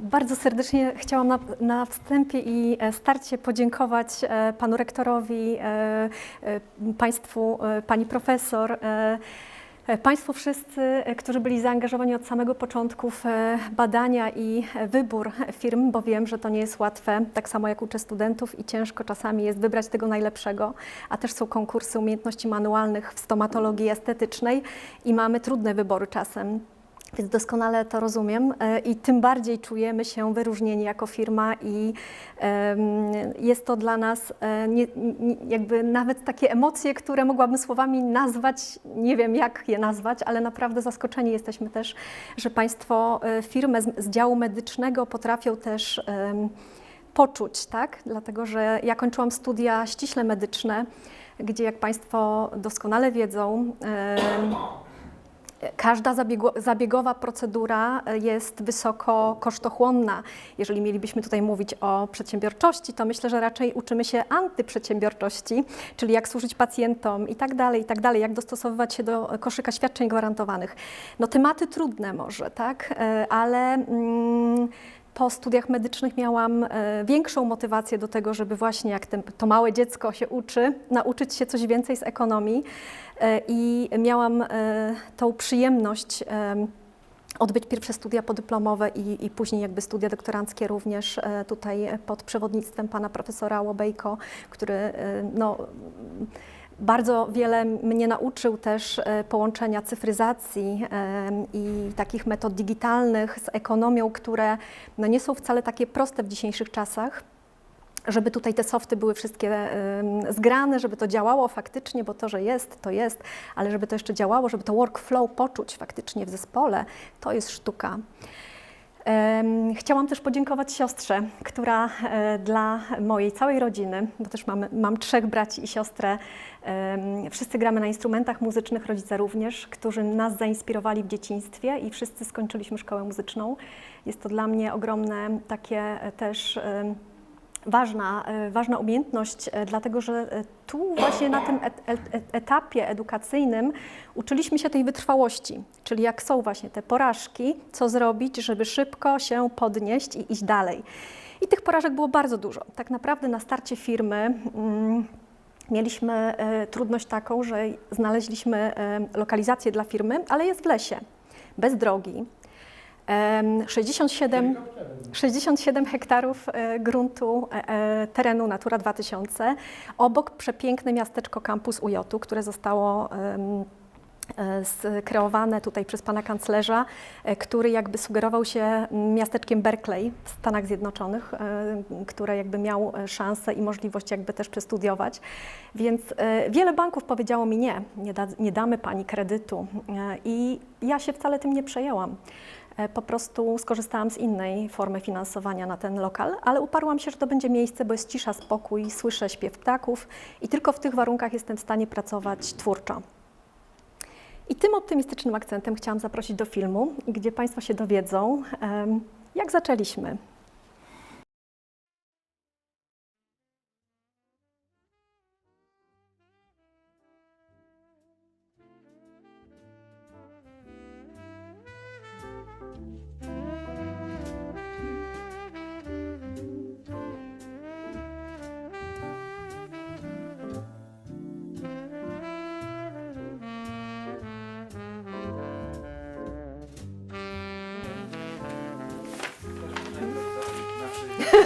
Bardzo serdecznie chciałam na, na wstępie i e, starcie podziękować e, panu rektorowi, e, państwu, pani profesor. Państwu wszyscy, którzy byli zaangażowani od samego początku w badania i wybór firm, bo wiem, że to nie jest łatwe, tak samo jak uczę studentów i ciężko czasami jest wybrać tego najlepszego, a też są konkursy umiejętności manualnych w stomatologii estetycznej i mamy trudne wybory czasem. Więc doskonale to rozumiem e, i tym bardziej czujemy się wyróżnieni jako firma i jest to dla nas e, nie, jakby nawet takie emocje, które mogłabym słowami nazwać, nie wiem jak je nazwać, ale naprawdę zaskoczeni jesteśmy też, że Państwo e, firmę z, z działu medycznego potrafią też poczuć, tak? Dlatego, że ja kończyłam studia ściśle medyczne, gdzie jak Państwo doskonale wiedzą, Każda zabiego, zabiegowa procedura e, jest wysoko kosztochłonna. Jeżeli mielibyśmy tutaj mówić o przedsiębiorczości, to myślę, że raczej uczymy się antyprzedsiębiorczości, czyli jak służyć pacjentom i tak dalej, i tak dalej, jak dostosowywać się do koszyka świadczeń gwarantowanych. No tematy trudne może, tak, E, ale mm, po studiach medycznych miałam e, większą motywację do tego, żeby właśnie jak to małe dziecko się uczy, nauczyć się coś więcej z ekonomii. E, i miałam e, tą przyjemność em, odbyć pierwsze studia podyplomowe i, i później jakby studia doktoranckie również tutaj pod przewodnictwem pana profesora Łobejko, który no, bardzo wiele mnie nauczył też e, połączenia cyfryzacji em, i takich metod digitalnych z ekonomią, które no, nie są wcale takie proste w dzisiejszych czasach żeby tutaj te softy były wszystkie ym, zgrane, żeby to działało faktycznie, bo to, że jest, to jest, ale żeby to jeszcze działało, żeby to workflow poczuć faktycznie w zespole, to jest sztuka. Chciałam też podziękować siostrze, która e, dla mojej całej rodziny, bo też mamy, mam trzech braci i siostrę, wszyscy gramy na instrumentach muzycznych, rodzice również, którzy nas zainspirowali w dzieciństwie i wszyscy skończyliśmy szkołę muzyczną. Jest to dla mnie ogromne takie e, też ważna, e, ważna umiejętność, e, dlatego że e, tu właśnie na tym et, et, et, etapie edukacyjnym uczyliśmy się tej wytrwałości, czyli jak są właśnie te porażki, co zrobić, żeby szybko się podnieść i iść dalej. I tych porażek było bardzo dużo. Tak naprawdę na starcie firmy mm, mieliśmy trudność taką, że znaleźliśmy lokalizację dla firmy, ale jest w lesie, bez drogi. Em, 67, 67 hektarów e, gruntu e, e, terenu Natura 2000. Obok przepiękne miasteczko Campus UJ, które zostało skreowane tutaj przez pana kanclerza, który jakby sugerował się miasteczkiem Berkeley w Stanach Zjednoczonych, które jakby miał szansę i możliwość jakby też przestudiować. Więc wiele banków powiedziało mi nie, nie, da, nie damy pani kredytu i ja się wcale tym nie przejęłam. E, Po prostu skorzystałam z innej formy finansowania na ten lokal, ale uparłam się, że to będzie miejsce, bo jest cisza, spokój, słyszę śpiew ptaków i tylko w tych warunkach jestem w stanie pracować twórczo. I tym optymistycznym akcentem chciałam zaprosić do filmu, gdzie Państwo się dowiedzą, jak zaczęliśmy.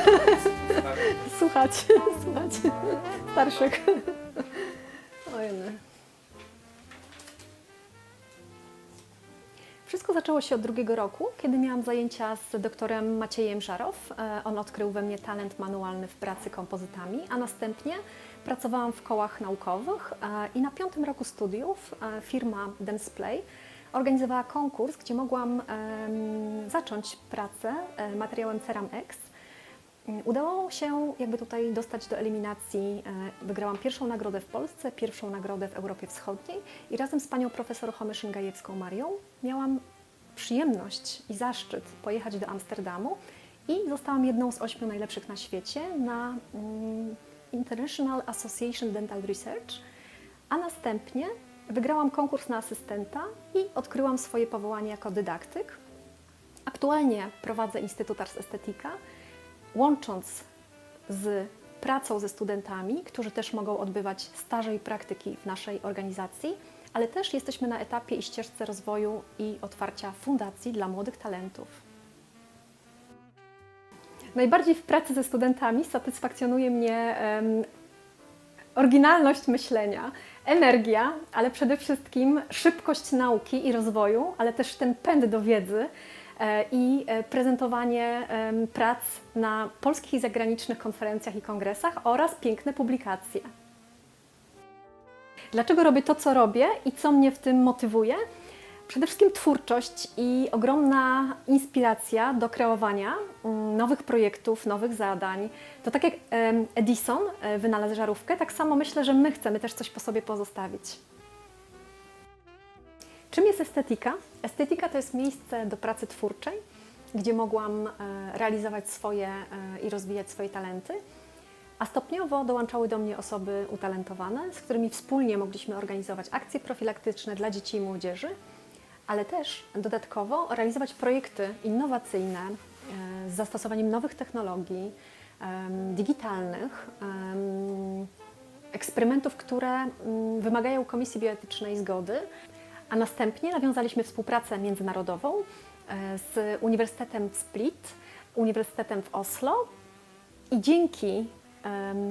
Słuchać, słuchać starszych. Ojej. Wszystko zaczęło się od drugiego roku, kiedy miałam zajęcia z doktorem Maciejem Żarow. E, On odkrył we mnie talent manualny w pracy kompozytami, a następnie pracowałam w kołach naukowych e, i na piątym roku studiów e, firma Densplay organizowała konkurs, gdzie mogłam zacząć pracę materiałem Ceram X. Mm, Udało się jakby tutaj dostać do eliminacji. e, Wygrałam pierwszą nagrodę w Polsce, pierwszą nagrodę w Europie Wschodniej i razem z panią profesor Homyszyn-Gajewską Marią miałam przyjemność i zaszczyt pojechać do Amsterdamu i zostałam jedną z ośmiu najlepszych na świecie na mm, International Association Dental Research, a następnie wygrałam konkurs na asystenta i odkryłam swoje powołanie jako dydaktyk. Aktualnie prowadzę Instytut Ars Estetyka, łącząc z pracą ze studentami, którzy też mogą odbywać staże i praktyki w naszej organizacji, ale też jesteśmy na etapie i ścieżce rozwoju i otwarcia fundacji dla młodych talentów. Najbardziej w pracy ze studentami satysfakcjonuje mnie em, oryginalność myślenia, energia, ale przede wszystkim szybkość nauki i rozwoju, ale też ten pęd do wiedzy i e, prezentowanie prac na polskich i zagranicznych konferencjach i kongresach oraz piękne publikacje. Dlaczego robię to, co robię i co mnie w tym motywuje? Przede wszystkim twórczość i ogromna inspiracja do kreowania mm, nowych projektów, nowych zadań. To tak jak Edison e, wynalazł żarówkę, tak samo myślę, że my chcemy też coś po sobie pozostawić. Czym jest estetyka? Estetyka to jest miejsce do pracy twórczej, gdzie mogłam e, realizować swoje e, i rozwijać swoje talenty. A stopniowo dołączały do mnie osoby utalentowane, z którymi wspólnie mogliśmy organizować akcje profilaktyczne dla dzieci i młodzieży, ale też dodatkowo realizować projekty innowacyjne e, z zastosowaniem nowych technologii digitalnych, eksperymentów, które mm, wymagają Komisji Bioetycznej zgody, a następnie nawiązaliśmy współpracę międzynarodową e, z Uniwersytetem w Split, Uniwersytetem w Oslo i dzięki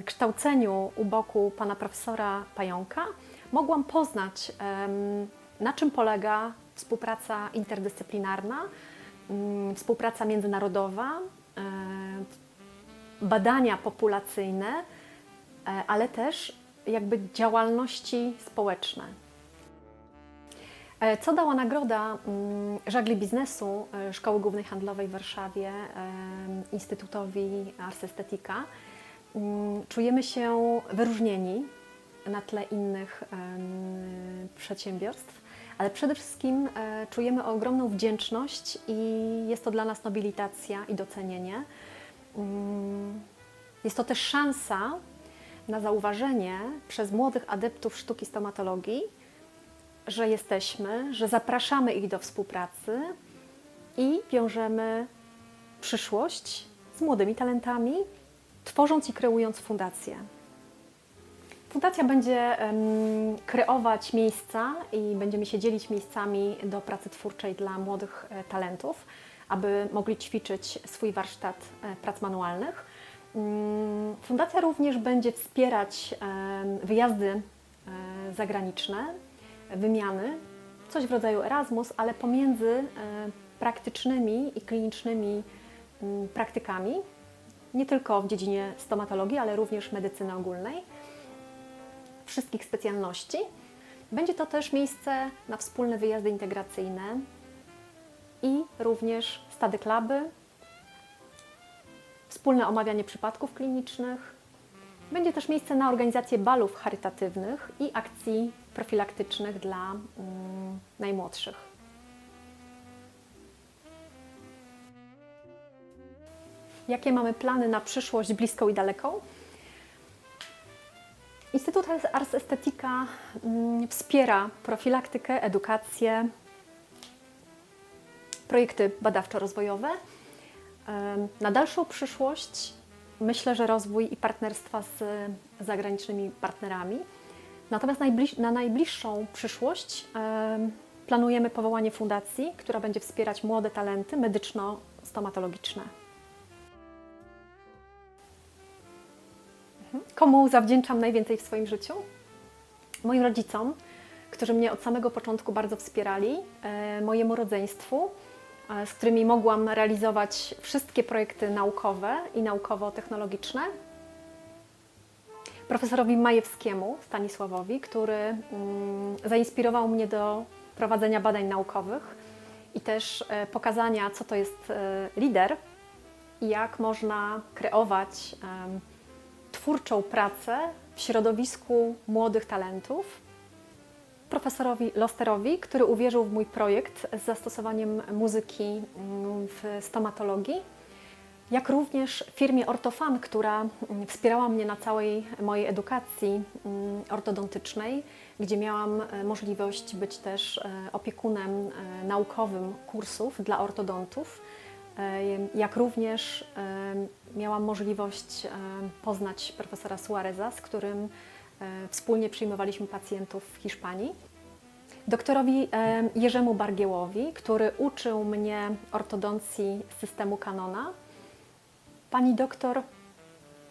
kształceniu u boku pana profesora Pająka mogłam poznać, na czym polega współpraca interdyscyplinarna, mm, współpraca międzynarodowa, em, badania populacyjne, e, ale też jakby działalności społeczne. E, Co dała nagroda mm, żagli biznesu e, Szkoły Głównej Handlowej w Warszawie em, Instytutowi Ars Estetyka? Mm, Czujemy się wyróżnieni na tle innych przedsiębiorstw, ale przede wszystkim e, czujemy ogromną wdzięczność i jest to dla nas nobilitacja i docenienie. Mm, Jest to też szansa na zauważenie przez młodych adeptów sztuki stomatologii, że jesteśmy, że zapraszamy ich do współpracy i wiążemy przyszłość z młodymi talentami, tworząc i kreując fundację. Fundacja będzie kreować miejsca i będziemy się dzielić miejscami do pracy twórczej dla młodych e, talentów, aby mogli ćwiczyć swój warsztat e, prac manualnych. Mm, Fundacja również będzie wspierać wyjazdy e, zagraniczne, wymiany, coś w rodzaju Erasmus, ale pomiędzy e, praktycznymi i klinicznymi mm, praktykami, nie tylko w dziedzinie stomatologii, ale również medycyny ogólnej, wszystkich specjalności. Będzie to też miejsce na wspólne wyjazdy integracyjne i również stady kluby, wspólne omawianie przypadków klinicznych. Będzie też miejsce na organizację balów charytatywnych i akcji profilaktycznych dla mm, najmłodszych. Jakie mamy plany na przyszłość bliską i daleką? Instytut Ars Estetyka mm, wspiera profilaktykę, edukację, projekty badawczo-rozwojowe. Na dalszą przyszłość myślę, że rozwój i partnerstwa z zagranicznymi partnerami. Natomiast najbliż, na najbliższą przyszłość em, planujemy powołanie fundacji, która będzie wspierać młode talenty medyczno-stomatologiczne. Mhm. Komu zawdzięczam najwięcej w swoim życiu? Moim rodzicom, którzy mnie od samego początku bardzo wspierali, e, mojemu rodzeństwu, e, z którymi mogłam realizować wszystkie projekty naukowe i naukowo-technologiczne. Profesorowi Majewskiemu Stanisławowi, który mm, zainspirował mnie do prowadzenia badań naukowych i też e, pokazania, co to jest e, lider i jak można kreować twórczą pracę w środowisku młodych talentów. Profesorowi Losterowi, który uwierzył w mój projekt z zastosowaniem muzyki mm, w stomatologii, jak również firmie Ortofan, która mm, wspierała mnie na całej mojej edukacji mm, ortodontycznej, gdzie miałam e, możliwość być też e, opiekunem e, naukowym kursów dla ortodontów jak również miałam możliwość poznać profesora Suareza, z którym wspólnie przyjmowaliśmy pacjentów w Hiszpanii. Doktorowi Jerzemu Bargiełowi, który uczył mnie ortodoncji systemu Canona. Pani doktor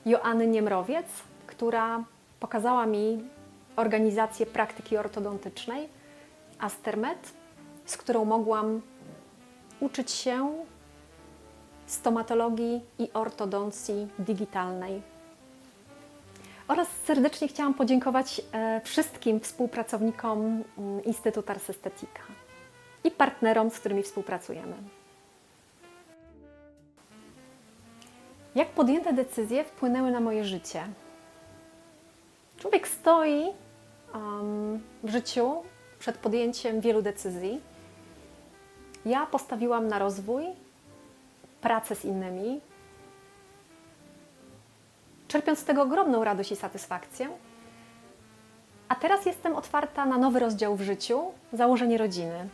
Joanny Niemrowiec, która pokazała mi organizację praktyki ortodontycznej Astermed, z którą mogłam uczyć się stomatologii i ortodoncji digitalnej. Oraz serdecznie chciałam podziękować e, wszystkim współpracownikom mm, Instytutu Arsestetika i partnerom, z którymi współpracujemy. Jak podjęte decyzje wpłynęły na moje życie? Człowiek stoi um, w życiu przed podjęciem wielu decyzji. Ja postawiłam na rozwój, pracę z innymi, czerpiąc z tego ogromną radość i satysfakcję. A teraz jestem otwarta na nowy rozdział w życiu założenie rodziny.